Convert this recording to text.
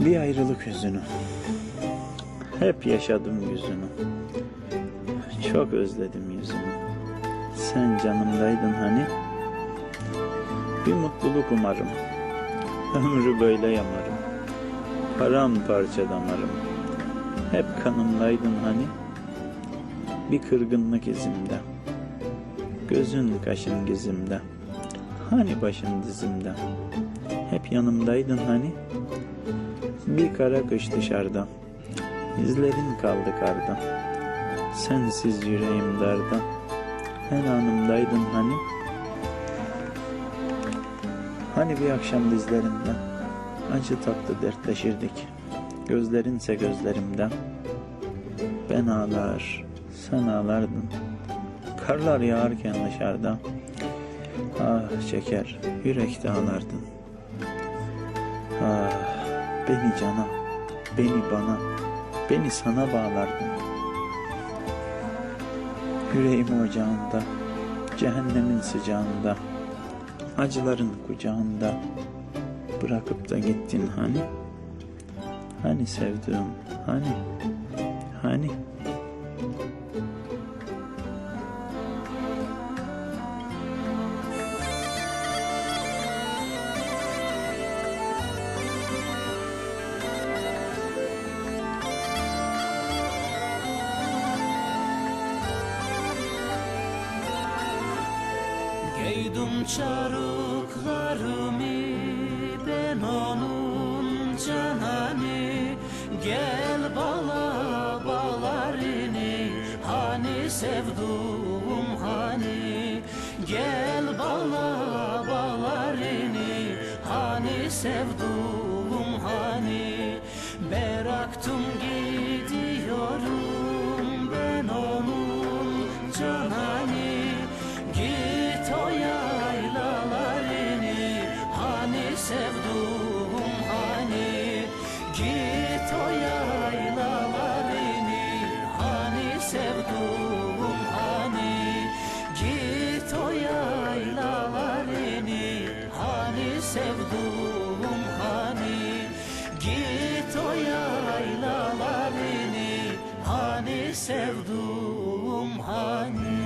Bir ayrılık hüzünü. Hep yaşadım yüzünü. Çok özledim yüzünü. Sen canımdaydın hani. Bir mutluluk umarım. Ömrü böyle yamarım. Paramparça damarım. Hep kanımdaydın hani. Bir kırgınlık izimde. Gözün kaşın gizimde. Hani başın dizimde. Hep yanımdaydın hani. Bir kara kış dışarıda. İzlerin kaldı karda. Sensiz yüreğim darda. Her anımdaydın hani. Hani bir akşam dizlerinde acı tatlı dertleşirdik. Gözlerinse gözlerimden. Ben ağlar, sen ağlardın. Karlar yağarken dışarıda. Ah çeker, yürekte ağlardın. Ah beni cana, beni bana, beni sana bağlardın. Yüreğim ocağında, cehennemin sıcağında, acıların kucağında bırakıp da gittin hani? Hani sevdiğim, hani? Hani? Giydim çarıklarımı ben onun canani Gel bala balarını hani sevduğum hani. Gel bala balarını hani sevduğum hani. Bıraktım gidiyorum Git o yaylalarını hani sevduğum hani. Git o yaylalarını hani sevduğum hani. Git o yaylalarını hani sevduğum hani